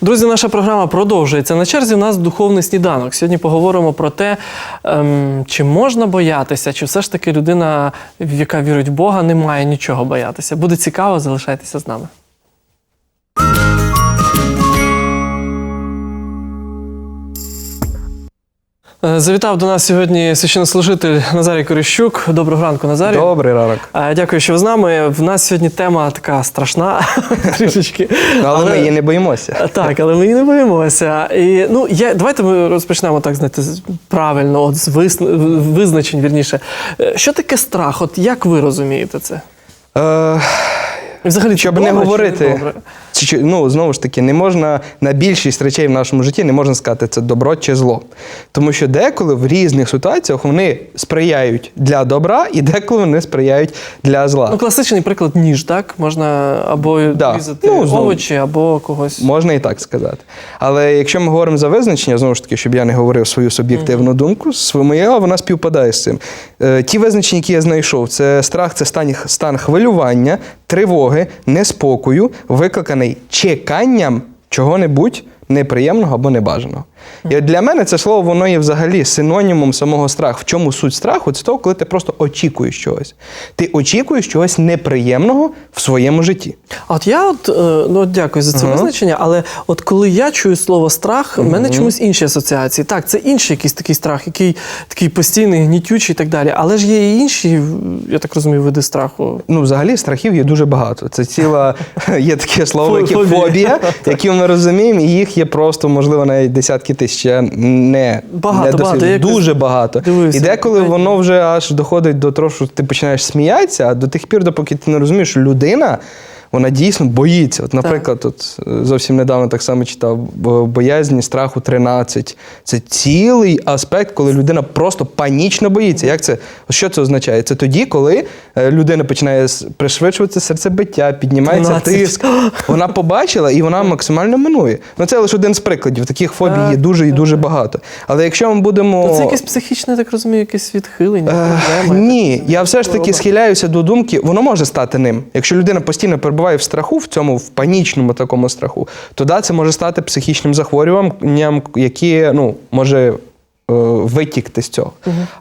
Друзі, наша програма продовжується. На черзі у нас духовний сніданок. Сьогодні поговоримо про те, ем, чи можна боятися, чи все ж таки людина, яка вірить в Бога, не має нічого боятися. Буде цікаво, залишайтеся з нами. Завітав до нас сьогодні священнослужитель Назарій Корищук. Доброго ранку, Назарій. Добрий ранок. Е, Дякую, що ви з нами. В нас сьогодні тема така страшна трішечки. Але, ми її не боїмося. Е, Так, але ми її не боїмося. І, ну, я, давайте ми розпочнемо так, знаєте, правильно, от з визначень, вірніше. Е, Що таке страх? От як ви розумієте це? Е, Взагалі, щоб не говорити, чи- чи- ну знову ж таки, не можна на більшість речей в нашому житті не можна сказати, це добро чи зло. Тому що деколи в різних ситуаціях вони сприяють для добра, і деколи вони сприяють для зла. Ну, класичний приклад ніж, так? Можна або Да. різати Ну, овочі, або когось. Можна і так сказати. Але якщо ми говоримо за визначення, знову ж таки, щоб я не говорив свою суб'єктивну думку, св- моя вона співпадає з цим. Е, ті визначення, які я знайшов, це страх, це стан, стан хвилювання, тривоги, неспокою, викликаний чеканням чого-небудь неприємного або небажаного. І от для мене це слово воно є взагалі синонімом самого страху. В чому суть страху? Це того, коли ти просто очікуєш чогось. Ти очікуєш чогось неприємного в своєму житті. А от я от, е, ну от дякую за це Ага. визначення, але от коли я чую слово страх, в мене чомусь інші асоціації. Так, це інший якийсь такий страх, який такий постійний, гнітючий і так далі. Але ж є і інші, я так розумію, види страху. Ну, взагалі, страхів є дуже багато. Це ціла є таке слово, як Фобія. яке ми розуміємо, і їх є просто, можливо, навіть десятки тисяч. Я не Багато, не багато. Я дуже багато. дивився. І деколи воно вже аж доходить до того, що ти починаєш сміятися, а до тих пір, допоки ти не розумієш, що людина. Вона дійсно боїться. От, наприклад, от, е, зовсім недавно так само читав бо- боязні страху 13. Це цілий аспект, коли людина просто панічно боїться. Як це? Що це означає? Це тоді, коли е, людина починає пришвидшувати серцебиття, піднімається 13. тиск. Вона побачила і вона максимально минує. Ну це лише один з прикладів. Таких фобій Так, є дуже і дуже багато. Але якщо ми будемо. То це якесь психічне, я так розумію, якесь відхилення. Е, проблема, Ні, я все ж таки схиляюся до думки, воно може стати ним. Якщо людина постійно перебуває в страху, в цьому в панічному такому страху, то да, це може стати психічним захворюванням, яке ну, може. е, Витікти з цього.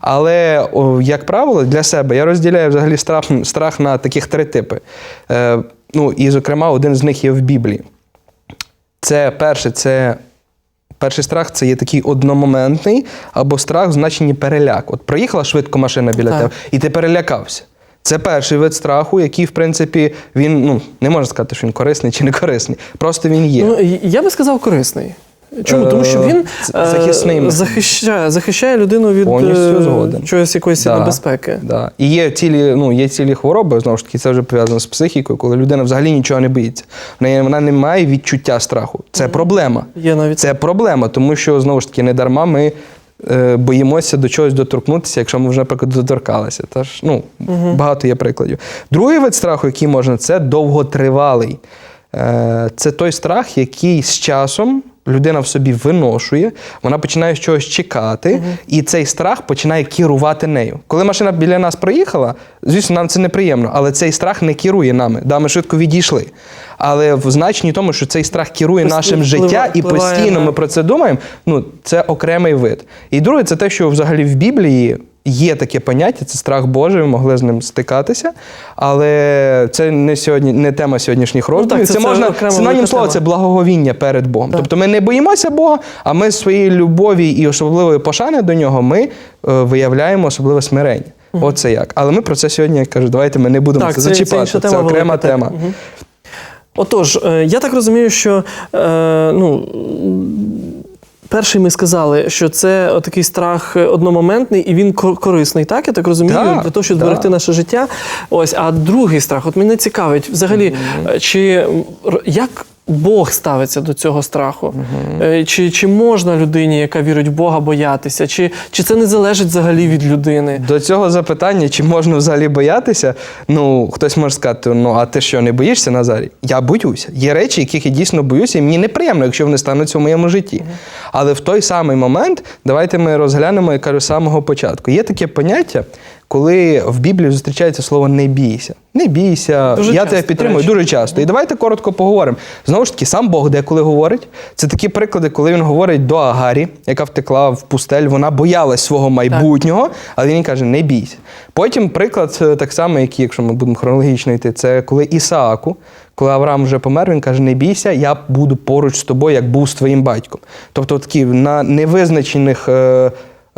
Але, о, як правило, для себе я розділяю взагалі страх, страх на таких три типи. Е, ну, і, зокрема, один з них є в Біблії. Це перше, це Перший страх це є такий одномоментний або страх в значенні переляк. От проїхала швидко машина біля Так. тебе, і ти перелякався. Це перший вид страху, який, в принципі, він ну не можна сказати, що він корисний чи не корисний. Просто він є. Ну, я би сказав корисний. Чому? Тому що Е, він е, захисний захищає, захищає людину від е, чогось якоїсь Да, небезпеки. Да. І є цілі, ну, є цілі хвороби, знову ж таки, це вже пов'язано з психікою, коли людина взагалі нічого не боїться. В неї вона не має відчуття страху. Це проблема. Є навіть Це проблема, тому що знову ж таки не дарма ми боїмося до чогось доторкнутися, якщо ми вже, наприклад, доторкалися. Тож, ну, багато є прикладів. Другий вид страху, який можна, це довготривалий. Е, це той страх, який з часом. Людина в собі виношує, вона починає чогось чекати, і цей страх починає керувати нею. Коли машина біля нас проїхала, звісно, нам це неприємно, але цей страх не керує нами. Да, ми швидко відійшли. Але в значенні тому, що цей страх керує Пост- нашим життя і постійно ми про це думаємо, ну це окремий вид. І друге, це те, що взагалі в Біблії є таке поняття, це страх Божий, ми могли з ним стикатися. Але це не сьогодні, не тема сьогоднішніх роздумів. Ну це- це, це можна синонім слова це благоговіння перед Богом. Тобто ми не боїмося Бога, а ми своєї любові і особливої пошани до нього ми е, виявляємо особливе смирення. Оце як. Але ми про це сьогодні я кажу, давайте ми не будемо Так, це це- це зачіпати. Це, тема окрема велика, тема. Мгм. Отож, е, я так розумію, що е, ну. Перший ми сказали, що це такий страх одномоментний і він кор- корисний, так? Я так розумію, да, для того, щоб да. зберегти наше життя. Ось, а другий страх, от мене цікавить, взагалі, е, чи як Бог ставиться до цього страху? Е, Чи, чи можна людині, яка вірить в Бога, боятися? Чи, чи це не залежить взагалі від людини? До цього запитання, чи можна взагалі боятися, ну хтось може сказати: ну а ти що, не боїшся, Назарій? Я боюся. Є речі, яких я дійсно боюся, і мені неприємно, якщо вони стануться в моєму житті. Але в той самий момент давайте ми розглянемо, я кажу, з самого початку. Є таке поняття, коли в Біблії зустрічається слово не бійся. Не бійся, Дуже я часто, тебе підтримую речі. дуже часто. І давайте коротко поговоримо. Знову ж таки, сам Бог деколи говорить. Це такі приклади, коли він говорить до Агарі, яка втекла в пустель, вона боялась свого майбутнього, але він каже: не бійся. Потім приклад е, так само, який, якщо ми будемо хронологічно йти, це коли Ісааку, коли Авраам вже помер, він каже: Не бійся, я буду поруч з тобою, як був з твоїм батьком. Тобто, такі на невизначених. Е,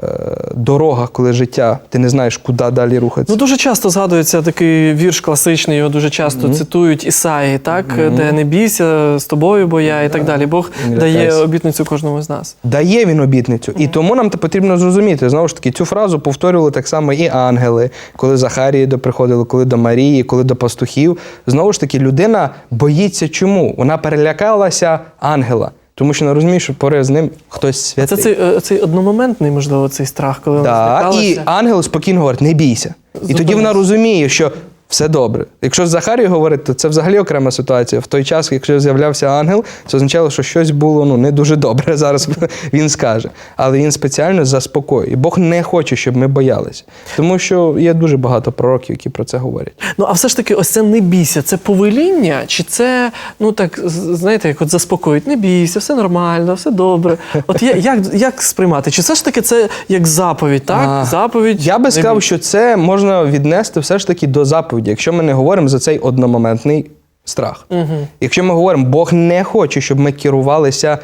е, Дорогах, коли життя, ти не знаєш, куди далі рухатися. Ну, дуже часто згадується такий вірш класичний, його дуже часто цитують Ісаї, так? де не бійся з тобою, бо я і так далі. Бог Не дає лякайся. обітницю кожному з нас. Дає він обітницю. І тому нам потрібно зрозуміти. Знову ж таки, цю фразу повторювали так само і ангели, коли Захарії приходили, коли до Марії, коли до пастухів. Знову ж таки, людина боїться чому? Вона перелякалася ангела, тому що не розумієш, що поряд з ним хтось Це святий. цей, е, цей одномоментний, можливо, цей страх, коли вона Да, і ангел спокійно говорить: не бійся. І тоді вона розуміє, що все добре. Якщо з Захарією говорити, то це взагалі окрема ситуація. В той час, якщо з'являвся ангел, це означало, що щось було ну, не дуже добре. Зараз він скаже. Але він спеціально заспокоює. Бог не хоче, щоб ми боялися. Тому що є дуже багато пророків, які про це говорять. Ну, а все ж таки, ось це не бійся, це повеління, чи це, ну так, знаєте, як от заспокоїть, не бійся, все нормально, все добре. От я, як, як сприймати? Чи все ж таки це як заповідь, так? А, заповідь. Я би сказав, що це можна віднести все ж таки до заповіді, якщо ми не говоримо за цей одномоментний страх. Угу. Якщо ми говоримо, Бог не хоче, щоб ми керувалися,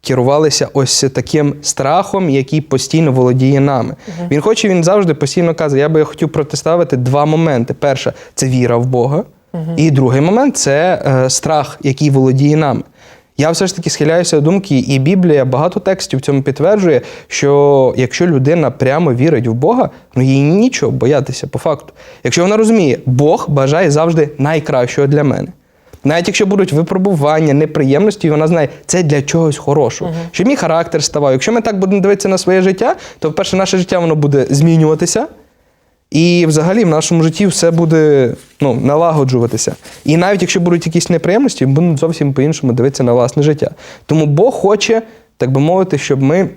керувалися ось таким страхом, який постійно володіє нами. Він хоче, він завжди постійно каже: я би хотів протиставити два моменти. Перше це віра в Бога, і другий момент це е, страх, який володіє нами. Я все ж таки схиляюся до думки, і Біблія багато текстів в цьому підтверджує, що якщо людина прямо вірить в Бога, ну їй нічого боятися по факту. Якщо вона розуміє, Бог бажає завжди найкращого для мене. Навіть якщо будуть випробування, неприємності, вона знає, це для чогось хорошого. Щоб мій характер ставав. Якщо ми так будемо дивитися на своє життя, то, по-перше, наше життя воно буде змінюватися. І взагалі в нашому житті все буде ну, налагоджуватися. І навіть якщо будуть якісь неприємності, будемо зовсім по-іншому дивитися на власне життя. Тому Бог хоче, так би мовити, щоб ми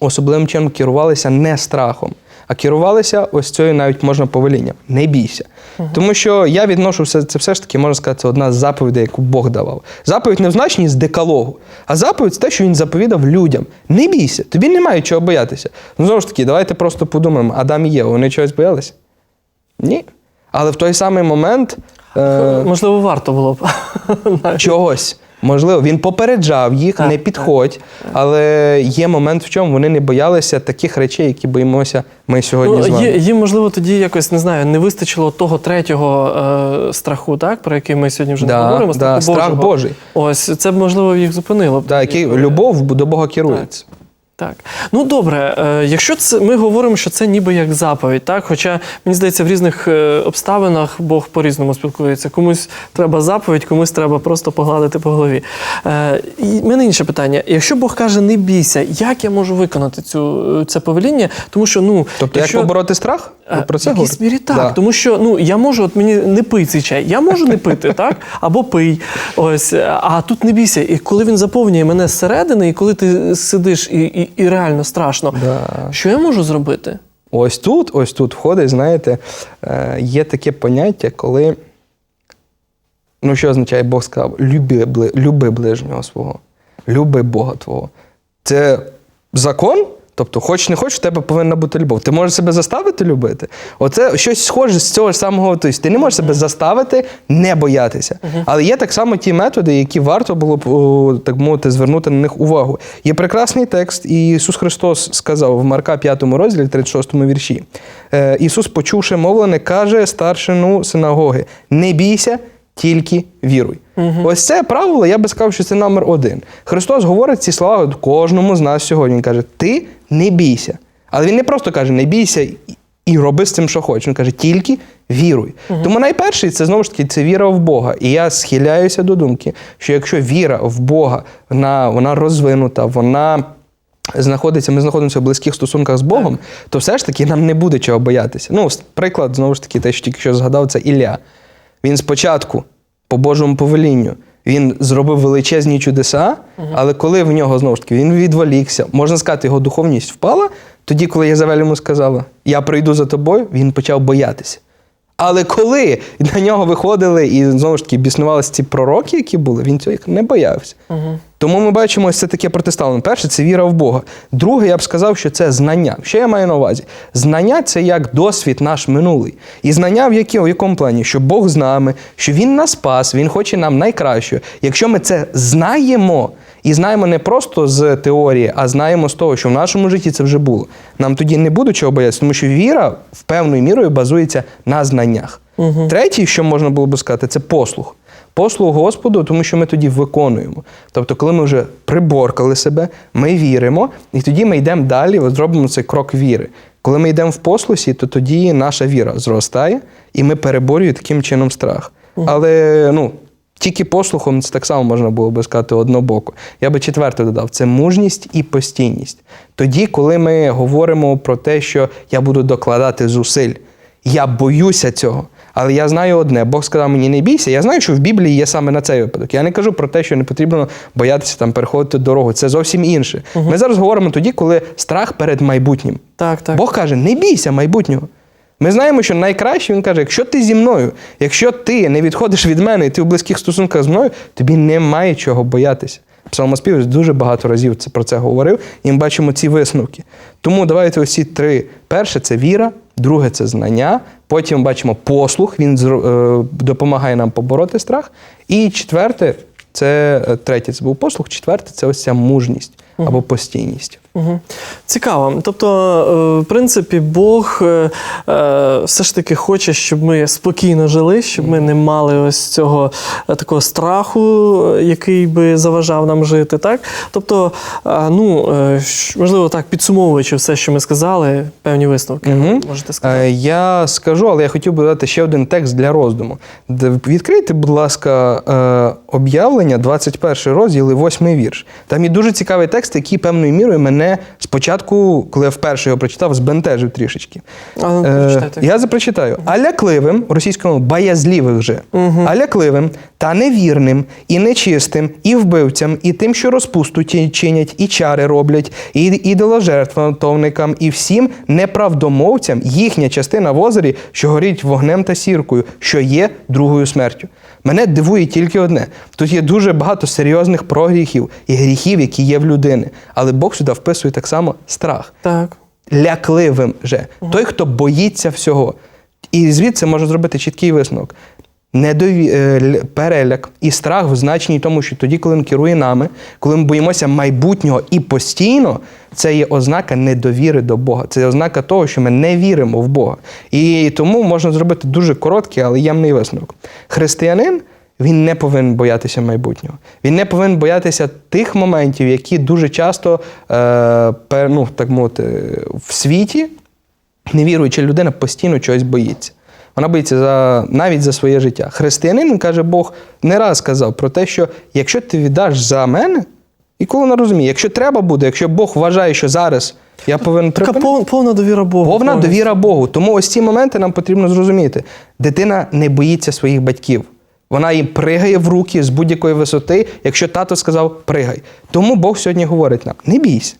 особливим чином керувалися не страхом, а керувалися ось цією навіть можна повелінням. Не бійся. Тому що я відношу все, це все ж таки, можна сказати, це одна з заповідей, яку Бог давав. Заповідь не в значенні з декалогу, а заповідь це те, що він заповідав людям. Не бійся, тобі немає чого боятися. Ну, знову ж таки, давайте просто подумаємо, Адам і Єва, вони чогось боялися? Ні. Але в той самий момент е, Можливо, варто було б. Чогось. Можливо, він попереджав їх, Так, не підходь. Але є момент, в чому вони не боялися таких речей, які боїмося ми сьогодні з Ну, вами. є- їм, можливо, тоді якось не знаю, не вистачило того третього е, страху, так, про який ми сьогодні вже Да, не говоримо. да, страху страх Божого. Божий. Ось це б можливо їх зупинило. б. Да, який, любов до Бога керується. Так. Ну добре, е, якщо це ми говоримо, що це ніби як заповідь, так? Хоча мені здається, в різних е, обставинах Бог по-різному спілкується. Комусь треба заповідь, комусь треба просто погладити по голові. Е, і мене інше питання: якщо Бог каже, не бійся, як я можу виконати цю це повеління? Тому що ну Тобто, якщо... як побороти страх? Ви про це говорите? мірі так, Да. тому що ну я можу, от мені не пий цей чай, я можу не пити, так? Або пий. Ось, а тут не бійся. І коли він заповнює мене зсередини, і коли ти сидиш і, і, і реально страшно, Да. що я можу зробити? Ось тут, ось тут входить, знаєте, е, є таке поняття, коли. Ну, що означає, Бог сказав, люби, люби ближнього свого, люби Бога Твого. Це закон, тобто, хоч не хоч, в тебе повинна бути любов. Ти можеш себе заставити любити. Оце щось схоже з цього ж самого. Тобто, ти не можеш себе заставити не боятися. Але є так само ті методи, які варто було б, так мовити, звернути на них увагу. Є прекрасний текст, і Ісус Христос сказав в Марка 5 розділі, 36 вірші. Е, Ісус, почувши мовлене, каже старшину синагоги: не бійся, тільки віруй. Ось це правило, я би сказав, що це номер один. Христос говорить ці слова кожному з нас сьогодні. Він каже: Ти не бійся. Але він не просто каже, не бійся і- роби з цим, що хочеш. Він каже, тільки віруй. Тому найперший це знову ж таки це віра в Бога. І я схиляюся до думки, що якщо віра в Бога вона, вона розвинута, вона. Знаходиться, ми знаходимося в близьких стосунках з Богом, то все ж таки нам не буде чого боятися. Ну, приклад, знову ж таки, те, що тільки що згадав, це Ілля. Він спочатку, по Божому повелінню, він зробив величезні чудеса, але коли в нього знову ж таки він відволікся, можна сказати, його духовність впала, Тоді, коли Єзавель йому сказала, я прийду за тобою, він почав боятися. Але коли на нього виходили і знову ж таки біснувалися ці пророки, які були, він цього не боявся. Тому ми бачимо ось це таке протиставлення. Перше, це віра в Бога. Друге, я б сказав, що це знання. Що я маю на увазі? Знання це як досвід наш минулий. І знання в, які, в якому плані? Що Бог з нами, що Він нас спас, Він хоче нам найкращого. Якщо ми це знаємо, і знаємо не просто з теорії, а знаємо з того, що в нашому житті це вже було. Нам тоді не буде чого боятися, тому що віра в певною мірою базується на знаннях. Третє, що можна було би сказати, це послух. Послуг Господу, тому що ми тоді виконуємо. Тобто, коли ми вже приборкали себе, ми віримо, і тоді ми йдемо далі, зробимо цей крок віри. Коли ми йдемо в послусі, то тоді наша віра зростає, і ми переборюємо таким чином страх. Але ну, тільки послухом це так само можна було би сказати однобоко. Я би четверте додав: це мужність і постійність. Тоді, коли ми говоримо про те, що я буду докладати зусиль, я боюся цього. Але я знаю одне: Бог сказав мені не бійся. Я знаю, що в Біблії є саме на цей випадок. Я не кажу про те, що не потрібно боятися там переходити дорогу. Це зовсім інше. Ми зараз говоримо тоді, коли страх перед майбутнім. Так, так. Бог каже: не бійся майбутнього. Ми знаємо, що найкраще він каже: якщо ти зі мною, якщо ти не відходиш від мене і ти в близьких стосунках з мною, тобі немає чого боятися. Псалмоспівець дуже багато разів це про це говорив, і ми бачимо ці висновки. Тому давайте ці три. Перше це віра, друге це знання. Потім бачимо послух, він е, допомагає нам побороти страх. І четверте, це е, третє, це був послух, четверте це ось ця мужність або постійність. Угу. Цікаво. Тобто, е, в принципі, Бог е, е, все ж таки хоче, щоб ми спокійно жили, щоб ми не мали ось цього такого страху, який би заважав нам жити. Так? Тобто, ну, можливо, так, підсумовуючи все, що ми сказали, певні висновки Мгм. можете сказати. Я скажу, але я хотів би дати ще один текст для роздуму. Відкрийте, будь ласка, об'явлення, 21 розділ і 8 вірш. Там є дуже цікавий текст, який певною мірою мене спочатку, коли я вперше його прочитав, збентежив трішечки. А, ну, Е, я запрочитаю. А лякливим, російською мовою, боязливих же, а лякливим та невірним, і нечистим, і вбивцям, і тим, що розпусту чинять, і чари роблять, і ідоложертвотовникам, і всім неправдомовцям їхня частина в озері, що горить вогнем та сіркою, що є другою смертю. Мене дивує тільки одне: тут є дуже багато серйозних прогріхів і гріхів, які є в людини. Але Бог сюди вписує так само страх Так. лякливим же. Той, хто боїться всього. І звідси можна зробити чіткий висновок. Недові... е, переляк і страх в значенні тому, що тоді, коли він керує нами, коли ми боїмося майбутнього і постійно, це є ознака недовіри до Бога. Це є ознака того, що ми не віримо в Бога. І тому можна зробити дуже короткий, але ємний висновок. Християнин він не повинен боятися майбутнього. Він не повинен боятися тих моментів, які дуже часто, е, ну, так мовити, в світі невіруюча людина постійно чогось боїться. Вона боїться за, навіть за своє життя. Християнин, каже Бог, не раз казав про те, що якщо ти віддаш за мене, і коли вона розуміє, якщо треба буде, якщо Бог вважає, що зараз я повинен Така припинити, пов- повна довіра Богу. Повна повністю. довіра Богу. Тому ось ці моменти нам потрібно зрозуміти. Дитина не боїться своїх батьків. Вона їм пригає в руки з будь-якої висоти, якщо тато сказав пригай. Тому Бог сьогодні говорить нам: не бійся,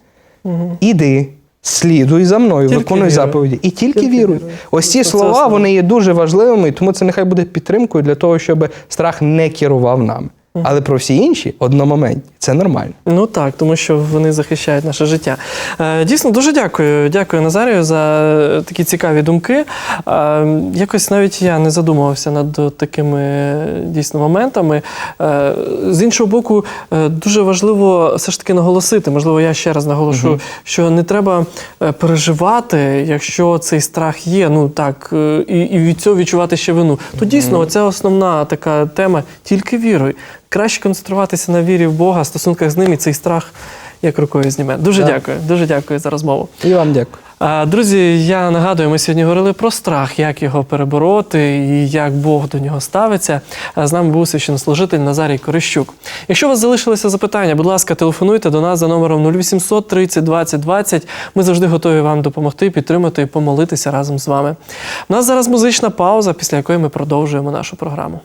іди, слідуй за мною, Тільки виконуй віруй. заповіді. І тільки, Тільки віруй. віруй. Ось ці Оце слова основне. вони є дуже важливими, і тому це нехай буде підтримкою для того, щоб страх не керував нами. Але про всі інші одномоментні. Це нормально. Ну так, тому що вони захищають наше життя. Е, Дійсно, дуже дякую. Дякую, Назарію, за такі цікаві думки. Е, Якось навіть я не задумувався над такими дійсно моментами. Е, З іншого боку, дуже важливо все ж таки наголосити. Можливо, я ще раз наголошу, що не треба переживати, якщо цей страх є. Ну так, і, і від цього відчувати ще вину. То дійсно, оця основна така тема тільки віруй. Краще концентруватися на вірі в Бога, стосунках з ним і цей страх як рукою зніме. Дуже Так. дякую, дуже дякую за розмову. І вам дякую. Друзі, я нагадую, ми сьогодні говорили про страх, як його перебороти і як Бог до нього ставиться. З нами був священнослужитель Назарій Корищук. Якщо у вас залишилися запитання, будь ласка, телефонуйте до нас за номером 0800 30 20 20. Ми завжди готові вам допомогти, підтримати і помолитися разом з вами. У нас зараз музична пауза, після якої ми продовжуємо нашу програму.